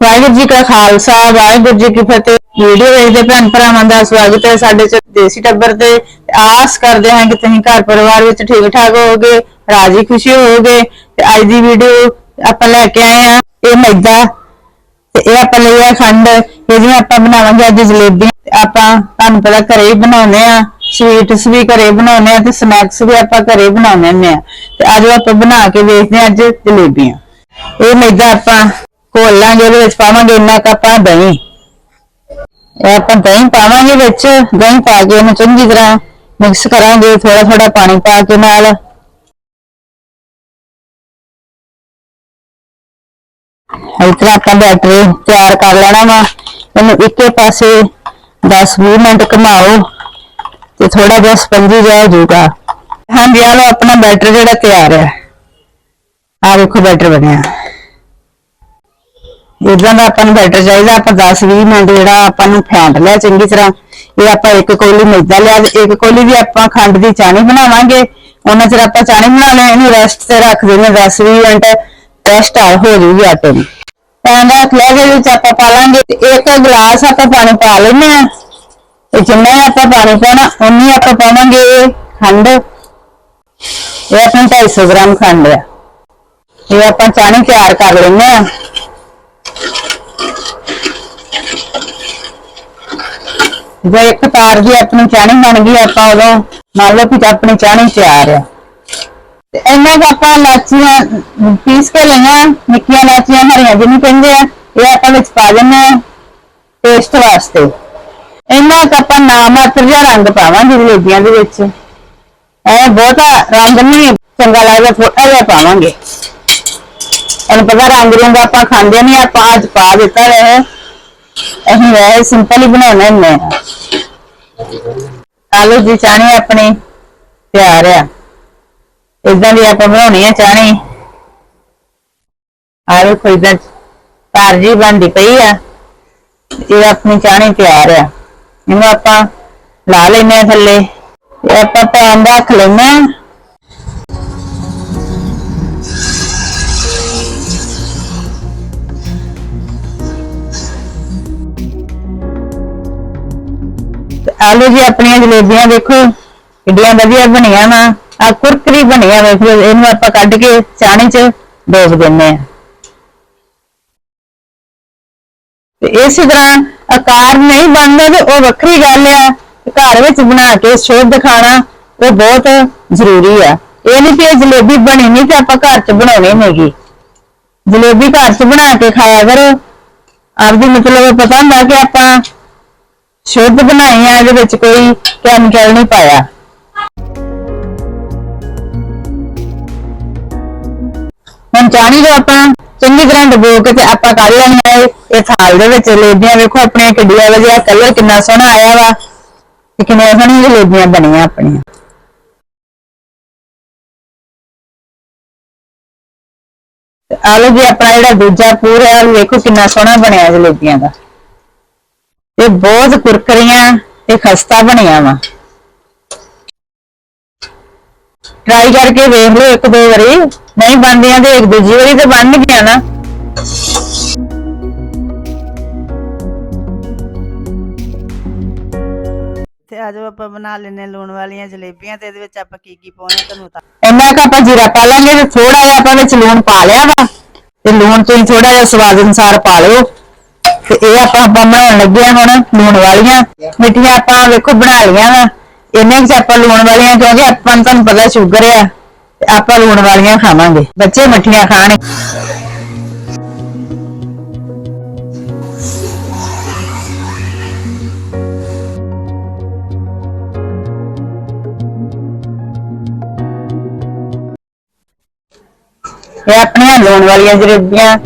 ਵਾਹਿਗੁਰੂ ਜੀ ਕਾ ਖਾਲਸਾ, ਵਾਹਿਗੁਰੂ ਜੀ ਕੀ ਫਤਿਹ। ਵੀਡੀਓ ਵੇਖਦੇ ਭੈਣ ਭਰਾਵਾਂ ਦਾ ਸਵਾਗਤ ਹੈ ਸਾਡੇ ਦੇਸੀ ਟੱਬਰ ਤੇ। ਆਸ ਕਰਦੇ ਹਾਂ ਕਿ ਤੁਸੀਂ ਘਰ ਪਰਿਵਾਰ ਵਿੱਚ ਠੀਕ ਠਾਕ ਹੋਵੋਗੇ, ਰਾਜੀ ਖੁਸ਼ੀ ਹੋਵੋਗੇ। ਤੇ ਅੱਜ ਦੀ ਵੀਡੀਓ ਆਪਾਂ ਲੈ ਕੇ ਆਏ ਆ ਇਹ ਮੈਦਾ। ਤੇ ਇਹ ਆਪਾਂ ਲਈ ਆ ਖੰਡ। ਇਹਦੀਆਂ ਆਪਾਂ ਬਣਾਵਾਂਗੇ ਅੱਜ ਜਲੇਬੀ ਆਪਾਂ ਤੁਹਾਨੂੰ ਪਤਾ ਘਰੇ ਹੀ ਬਣਾਉਂਦੇ ਆ ਸਵੀਟਸ ਵੀ ਘਰੇ ਬਣਾਉਂਦੇ ਆ ਤੇ ਸਨੈਕਸ ਵੀ ਆਪਾਂ ਘਰੇ ਬਣਾਉਂਦੇ ਹੁੰਦੇ ਆ ਤੇ ਅੱਜ ਆਪਾਂ ਬਣਾ ਕੇ ਵੇਖਦੇ ਆ ਅੱਜ ਜਲੇਬੀਆਂ। ਇਹ ਮੈਦਾ ਆਪਾਂ ਘੋਲਾਂਗੇ ਉਹਦੇ ਵਿੱਚ, ਪਾਵਾਂਗੇ ਇੰਨਾ ਕੁ ਆਪਾਂ ਦਹੀਂ। ਇਹ ਆਪਾਂ ਦਹੀਂ ਪਾਵਾਂਗੇ ਵਿੱਚ, ਦਹੀਂ ਪਾ ਕੇ ਇਹਨੂੰ ਚੰਗੀ ਤਰ੍ਹਾਂ ਮਿਕਸ ਕਰਾਂਗੇ ਥੋੜਾ ਥੋੜਾ ਪਾਣੀ ਪਾ ਕੇ ਨਾਲ। ਇਸ ਆਪਾਂ ਬੈਟਰ ਤਿਆਰ ਕਰ ਲੈਣਾ ਵਾ। ਇਹਨੂੰ ਇੱਕੇ ਪਾਸੇ 10-20 ਮਿੰਟ ਘੁਮਾਓ ਤੇ ਥੋੜਾ ਜਿਹਾ ਸਪੰਜੀ ਜਿਹਾ ਹੋ ਜਾਊਗਾ। ਹਾਂਜੀ ਆ ਲਓ, ਆਪਣਾ ਬੈਟਰ ਜਿਹੜਾ ਤਿਆਰ ਹੈ। ਆ ਵੇਖੋ ਬੈਟਰ ਬਣਿਆ। ਇਦਾਂ ਦਾ ਆਪਾਂ ਨੂੰ ਬੈਟਰ ਚਾਹੀਦਾ, ਆਪਾਂ 10-20 ਮਿੰਟ ਜਿਹੜਾ ਆਪਾਂ ਨੂੰ ਫੈਂਟ ਲਿਆ ਚੰਗੀ ਤਰ੍ਹਾਂ। ਇਹ ਆਪਾਂ ਇੱਕ ਕੋਲੀ ਮੈਦਾ ਲਿਆ ਤੇ ਇੱਕ ਕੋਲੀ ਵੀ ਆਪਾਂ ਖੰਡ ਦੀ ਚਾਣੀ ਬਣਾਵਾਂਗੇ। ਉਹਨਾਂ ਚਿਰ ਆਪਾਂ ਚਾਣੀ ਬਣਾ ਲੈ ਇਹਨੂੰ ਰੈਸਟ ਤੇ ਰੱਖ ਦੇਣਾ 10-20 ਮਿੰਟ ਰੈਸਟ ਆ ਹੋ ਜੂਗੀ ਆਟੇ ਨੂੰ ਪੈਨ ਰੱਖ ਲਿਆ ਜਿਹਦੇ ਵਿੱਚ ਆਪਾਂ ਪਾ ਲਾਂਗੇ ਇੱਕ ਗਲਾਸ ਆਪਾਂ ਪਾਣੀ ਪਾ ਲੈਂਦੇ ਆ ਤੇ ਜਿੰਨਾ ਹੀ ਆਪਾਂ ਪਾਣੀ ਪਾਉਣਾ, ਉਨੀ ਆਪਾਂ ਪਾਵਾਂਗੇ ਖੰਡ। ਇਹ ਆਪਣਾ 250 ਗ੍ਰਾਮ ਖੰਡ ਆ। ਇਹ ਆਪਾਂ ਚਾਣੀ ਤਿਆਰ ਕਰ ਲੈਂਦੇ ਜੇ ਇੱਕ ਤਾਰ ਦੀ ਆਪਣੀ ਚਾਹਣੀ ਬਣ ਗਈ, ਆਪਾਂ ਉਦੋਂ ਮੰਨ ਲਓ ਕਿ ਆਪਣੀ ਚਾਣੀ ਤਿਆਰ ਆ। ਤੇ ਇਹਨਾਂ ਕੁ ਆਪਾਂ ਲਾਚੀਆਂ ਪੀਸ ਕੇ ਲਈਆਂ, ਨਿੱਕੀਆਂ ਲਾਚੀਆਂ ਹਰੀਆਂ ਜਿਹਨੂੰ ਕਹਿੰਦੇ ਆ, ਇਹ ਆਪਾਂ ਵਿੱਚ ਪਾ ਦਿੰਦੇ ਆ ਟੇਸਟ ਵਾਸਤੇ। ਇਹਨਾਂ ਕੁ ਆਪਾਂ ਨਾਮਾਤਰ ਜਿਹਾ ਰੰਗ ਪਾਵਾਂਗੇ ਜਲੇਬੀਆਂ ਦੇ ਵਿੱਚ। ਐ ਬਹੁਤਾ ਰੰਗ ਨਹੀਂ, ਚੰਗਾ ਲੱਗਦਾ ਥੋੜਾ ਜਿਹਾ ਪਾਵਾਂਗੇ। ਇਹਨੂੰ ਪਤਾ ਰੰਗ ਰੰਗ ਆਪਾਂ ਖਾਂਦੇ ਨਹੀਂ, ਆਪਾਂ ਅੱਜ ਪਾ ਦਿੱਤਾ ਹੈ ਅਸੀਂ ਵੈਸੇ ਸਿੰਪਲ ਹੀ ਬਣਾਉਣੇ ਹੁੰਦੇ ਆ। ਆਲੂ ਦੀ ਚਾਣੀ ਆਪਣੀ ਤਿਆਰ ਆ। ਇਦਾਂ ਦੀ ਆਪਾਂ ਬਣਾਉਣੀ ਆ ਚਾਣੀ ਆਲੂ ਕੋਈ ਦਾ ਤਾਰਜੀ ਬਣਦੀ ਪਈ ਆ। ਇਹ ਆਪਣੀ ਚਾਣੀ ਤਿਆਰ ਆ। ਇਹਨੂੰ ਆਪਾਂ ਲਾ ਲੈਨੇ ਆ ਥੱਲੇ। ਇਹ ਆਪਾਂ ਪੈਨ ਰੱਖ ਲੈਨੇ ਆਲੂ ਜੀ ਆਪਣੀਆਂ ਜਲੇਬੀਆਂ ਦੇਖੋ। ਕਿੱਡੀਆਂ ਵਧੀਆ ਬਣੀਆਂ ਵਾ। ਆ ਕੁਰਕਰੀ ਬਣੀਆਂ ਵੇਖ ਲਓ, ਇਹਨੂੰ ਆਪਾਂ ਕੱਢ ਕੇ ਚਾਣੀ 'ਚ ਡੋਬ ਦਿੰਨੇ ਆ। ਤੇ ਇਸੇ ਤਰ੍ਹਾਂ ਆਕਾਰ ਨਹੀਂ ਬਣਦਾ ਤੇ ਉਹ ਵੱਖਰੀ ਗੱਲ ਆ, ਘਰ ਵਿੱਚ ਬਣਾ ਕੇ ਸ਼ੁੱਧ ਖਾਣਾ ਉਹ ਬਹੁਤ ਜ਼ਰੂਰੀ ਆ। ਇਹ ਨਹੀਂ ਕਿ ਇਹ ਜਲੇਬੀ ਬਣੀ ਨਹੀਂ ਤੇ ਆਪਾਂ ਘਰ 'ਚ ਬਣਾਉਣੀ ਨਹੀਂਗੀ ਜਲੇਬੀ ਘਰ 'ਚ ਬਣਾ ਕੇ ਖਾਇਆ ਕਰੋ। ਆਪਦੀ ਮਤਲਬ ਪਤਾ ਹੁੰਦਾ ਕਿ ਆਪਾਂ ਸ਼ੁੱਧ ਬਣਾਈ ਆ, ਇਹਦੇ ਵਿੱਚ ਕੋਈ ਕੈਮੀਕਲ ਨਹੀਂ ਪਾਇਆ। ਹੁਣ ਚਾਣੀ ਜੋ ਆਪਾਂ ਚੰਗੀ ਤਰ੍ਹਾਂ ਡਬੋ ਕੇ ਤੇ ਆਪਾਂ ਕੱਢ ਲੈਣੀ ਆ ਇਹ- ਥਾਲ ਦੇ ਵਿੱਚ ਜਲੇਬੀਆਂ ਵੇਖੋ ਆਪਣੇ ਕਿੱਡੀਆਂ ਵਧੀਆ, ਕਲਰ ਕਿੰਨਾ ਸੋਹਣਾ ਆਇਆ ਵਾ ਤੇ ਕਿੰਨੀਆਂ ਸੋਹਣੀਆਂ ਜਲੇਬੀਆਂ ਬਣੀਆਂ ਆਪਣੀਆਂ। ਤੇ ਆਲੂ ਜੀ, ਆਪਣਾ ਜਿਹੜਾ ਦੂਜਾ ਪੂਰ ਹੈ ਉਹ ਵੇਖੋ ਕਿੰਨਾ ਸੋਹਣਾ ਬਣਿਆ ਜਲੇਬੀਆਂ ਦਾ। ਇਹ ਬਹੁਤ ਕੁਰਕਰੀਆਂ ਤੇ ਖਸਤਾ ਬਣਿਆ ਵਾ। ਟਰਾਈ ਕਰਕੇ ਵੇਖ ਲਓ ਇੱਕ ਦੋ ਵਾਰੀ। ਨਹੀਂ ਬਣਦੀਆਂ ਤੇ ਇੱਕ ਦੂਜੀ ਵਾਰੀ ਤੇ ਬਣ ਗਿਆ ਨਾ। ਤੇ ਆਜੋ ਆਪਾਂ ਬਣਾ ਲੈਨੇ ਲੂਣ ਵਾਲੀਆਂ ਜਲੇਬੀਆਂ ਤੇ ਇਹਦੇ ਵਿੱਚ ਆਪਾਂ ਕੀ ਕੀ ਪਾਉਣਾ ਤੁਹਾਨੂੰ ਤਾਂ। ਇੰਨਾ ਕੁ ਆਪਾਂ ਜੀਰਾ ਪਾ ਲਾਂਗੇ ਤੇ ਥੋੜਾ ਜਿਹਾ ਆਪਾਂ ਵਿੱਚ ਲੂਣ ਪਾ ਲਿਆ ਵਾ। ਤੇ ਲੂਣ ਤੁਸੀਂ ਥੋੜਾ ਜਿਹਾ ਸਵਾਦ ਅਨੁਸਾਰ ਪਾ ਲਿਓ। ਤੇ ਇਹ ਆਪਾਂ ਆਪਾਂ ਬਣਾਉਣ ਲੱਗੇ ਆ ਹੁਣ ਲੂਣ ਵਾਲੀਆਂ। ਮਿੱਠੀਆਂ ਆਪਾਂ ਵੇਖੋ ਬਣਾ ਲਈਆਂ ਵਾ। ਇੰਨੇ ਕੁ 'ਚ ਆਪਾਂ ਲੂਣ ਵਾਲੀਆਂ, ਕਿਉਂਕਿ ਆਪਾਂ ਨੂੰ ਤੁਹਾਨੂੰ ਪਤਾ ਸ਼ੂਗਰ ਆ, ਤੇ ਆਪਾਂ ਲੂਣ ਵਾਲੀਆਂ ਖਾਵਾਂਗੇ। ਬੱਚੇ ਮਿੱਠੀਆਂ ਖਾਣ। ਇਹ ਆਪਣੀਆਂ ਲੂਣ ਵਾਲੀਆਂ ਜਰੇਬੀਆਂ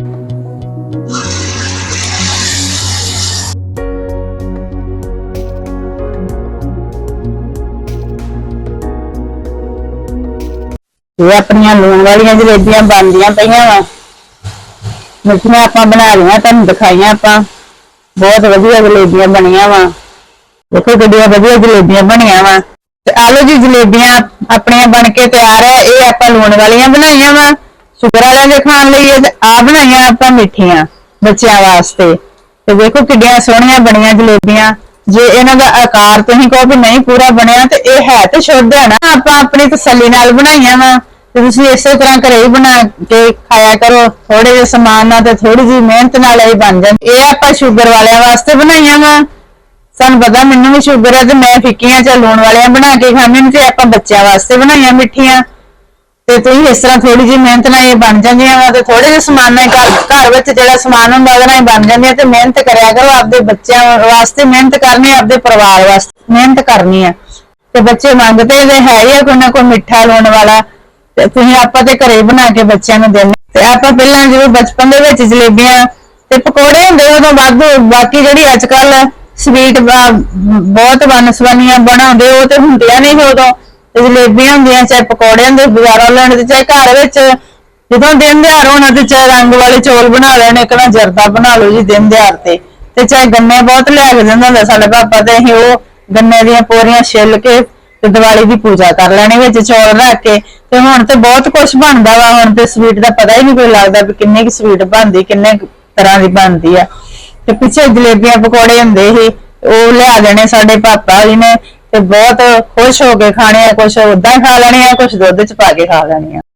ਇਹ ਆਪਣੀਆਂ ਲੂਣ ਵਾਲੀਆਂ ਜਲੇਬੀਆਂ ਬਣਦੀਆਂ ਪਈਆਂ ਵਾ। ਮਿੱਠੀਆਂ ਆਪਾਂ ਬਣਾ ਲਈਆਂ, ਤੁਹਾਨੂੰ ਦਿਖਾਈਆਂ ਆਪਾਂ। ਬਹੁਤ ਵਧੀਆ ਜਲੇਬੀਆਂ ਬਣੀਆਂ ਵਾ। ਦੇਖੋ ਕਿੱਡੀਆਂ ਵਧੀਆ ਜਲੇਬੀਆਂ ਬਣੀਆਂ ਵਾ। ਤੇ ਆਲੂ ਦੀ ਜਲੇਬੀਆਂ ਆਪਣੀਆਂ ਬਣ ਕੇ ਤਿਆਰ ਹੈ ਇਹ ਆਪਾਂ ਲੂਣ ਵਾਲੀਆਂ ਬਣਾਈਆਂ ਵਾ। ਸ਼ੂਗਰ ਵਾਲਿਆਂ ਦੇ ਖਾਣ ਲਈ ਇਹ ਆ ਬਣਾਈਆਂ ਆਪਾਂ ਮਿੱਠੀਆਂ ਬੱਚਿਆਂ ਵਾਸਤੇ। ਤੇ ਦੇਖੋ ਕਿੱਡੀਆਂ ਸੋਹਣੀਆਂ ਬਣੀਆਂ ਜਲੇਬੀਆਂ। ਜੇ ਇਹਨਾਂ ਦਾ ਆਕਾਰ ਤੁਸੀਂ ਕਹੋ ਵੀ ਨਹੀਂ ਪੂਰਾ ਬਣਿਆ ਤੇ ਇਹ ਹੈ ਤੇ ਸ਼ੁੱਧ ਹੈ ਨਾ। ਆਪਾਂ ਆਪਣੀ ਤਸੱਲੀ ਨਾਲ ਬਣਾਈਆਂ ਵਾ। ਤੇ ਤੁਸੀਂ ਇਸੇ ਤਰ੍ਹਾਂ ਘਰੇ ਹੀ ਬਣਾ ਕੇ ਖਾਇਆ ਕਰੋ। ਥੋੜੇ ਜਿਹੇ ਸਮਾਨ ਨਾਲ ਤੇ ਥੋੜੀ ਜਿਹੀ ਮਿਹਨਤ ਨਾਲ ਇਹ ਬਣ ਜਾਂਦੀ ਇਹ ਆਪਾਂ ਸ਼ੂਗਰ ਵਾਲਿਆਂ ਵਾਸਤੇ ਬਣਾਈਆਂ ਵਾ। ਸਾਨੂੰ ਪਤਾ ਮੈਨੂੰ ਵੀ ਸ਼ੂਗਰ ਹੈ ਤੇ ਮੈਂ ਫਿੱਕੀਆਂ ਜਾਂ ਲੂਣ ਵਾਲੀਆਂ ਬਣਾ ਕੇ ਖਾਂਦੇ ਤੇ ਆਪਾਂ ਬੱਚਿਆਂ ਵਾਸਤੇ ਬਣਾਈਆਂ ਮਿੱਠੀਆਂ। ਤੇ ਤੁਸੀਂ ਇਸ ਤਰ੍ਹਾਂ ਥੋੜੀ ਜਿਹੀ ਮਿਹਨਤ ਨਾਲ ਇਹ ਬਣ ਜਾਂਦੀਆਂ ਵਾ ਤੇ ਥੋੜੇ ਜਿਹੇ ਸਮਾਨ ਨਾਲ ਘਰ ਘਰ ਵਿੱਚ ਜਿਹੜਾ ਸਮਾਨ ਹੁੰਦਾ ਉਹਦੇ ਨਾਲ ਹੀ ਬਣ ਜਾਂਦੀਆਂ ਤੇ ਮਿਹਨਤ ਕਰਿਆ ਕਰੋ। ਆਪਦੇ ਬੱਚਿਆਂ ਵਾਸਤੇ ਮਿਹਨਤ ਕਰਨੀ ਆਪਦੇ ਪਰਿਵਾਰ ਵਾਸਤੇ ਮਿਹਨਤ ਕਰਨੀ ਆ। ਤੇ ਬੱਚੇ ਮੰਗਦੇ ਤੇ ਹੈ ਹੀ ਆ ਕੋਈ ਨਾ ਕੋਈ ਮਿੱਠਾ ਲਾਉਣ ਵਾਲਾ। ਤੇ ਤੁਸੀਂ ਆਪਾਂ ਤੇ ਘਰੇ ਬਣਾ ਕੇ ਬੱਚਿਆਂ ਨੂੰ ਦਿੰਦੇ ਤੇ ਆਪਾਂ ਪਹਿਲਾਂ ਜਦੋਂ ਬਚਪਨ ਦੇ ਵਿੱਚ ਜਲੇਬੀਆਂ ਤੇ ਪਕੌੜੇ ਹੁੰਦੇ ਉਦੋਂ ਵੱਧ ਬਾਕੀ ਜਿਹੜੀ ਅੱਜ ਕੱਲ ਸਵੀਟ ਬਹੁਤ ਵਨਸਵਨੀਆਂ ਬਣਾਉਂਦੇ, ਉਹ ਤੇ ਹੁੰਦੀਆਂ ਨਹੀਂ ਉਦੋਂ। ਜਲੇਬੀਆਂ ਹੁੰਦੀਆਂ, ਚਾਹੇ ਪਕੌੜੇ ਹੁੰਦੇ ਬਾਜ਼ਾਰੋਂ ਲੈਣ ਤੇ, ਚਾਹੇ ਘਰ ਵਿੱਚ ਜਦੋਂ ਦਿਨ ਦਿਹਾੜ ਹੋਣਾ ਤੇ ਚਾਹੇ ਰੰਗ ਵਾਲੇ ਚੌਲ ਬਣਾ ਲੈਣੇ, ਇੱਕ ਨਾ ਜਰਦਾ ਬਣਾ ਲਓ ਜੀ ਦਿਨ ਦਿਹਾੜ ਤੇ। ਤੇ ਚਾਹੇ ਗੰਨੇ ਬਹੁਤ ਲਿਆ ਕੇ ਦਿੰਦਾ ਹੁੰਦਾ, ਸਾਡੇ ਪਾਪਾ ਤੇ ਅਸੀਂ ਉਹ ਗੰਨੇ ਦੀਆਂ ਪੋਰੀਆਂ ਛਿੱਲ ਕੇ ਤੇ ਦੀਵਾਲੀ ਦੀ ਪੂਜਾ ਕਰ ਲੈਣੀ ਵਿੱਚ ਚੌਲ ਰੱਖ ਕੇ। ਤੇ ਹੁਣ ਤੇ ਬਹੁਤ ਕੁਝ ਬਣਦਾ ਵਾ, ਹੁਣ ਤੇ ਸਵੀਟ ਦਾ ਪਤਾ ਹੀ ਨਹੀਂ ਕੋਈ ਲੱਗਦਾ ਵੀ ਕਿੰਨੀ ਕੁ ਸਵੀਟ ਬਣਦੀ, ਕਿੰਨੇ ਕੁ ਤਰ੍ਹਾਂ ਦੀ ਬਣਦੀ ਆ। ਤੇ ਪਿੱਛੇ ਜਲੇਬੀਆਂ ਪਕੌੜੇ ਹੁੰਦੇ ਸੀ, ਉਹ ਲਿਆ ਦੇਣੇ ਸਾਡੇ ਪਾਪਾ ਜੀ ਨੇ। ਤੇ ਬਹੁਤ ਖੁਸ਼ ਹੋ ਕੇ ਖਾਣੇ ਆ ਕੁਝ ਉਦਾਂ ਖਾ ਲੈਣੇ ਆ ਕੁਝ ਦੁੱਧ ਚ ਪਾ ਕੇ ਖਾ ਲੈਣੇ ਆ।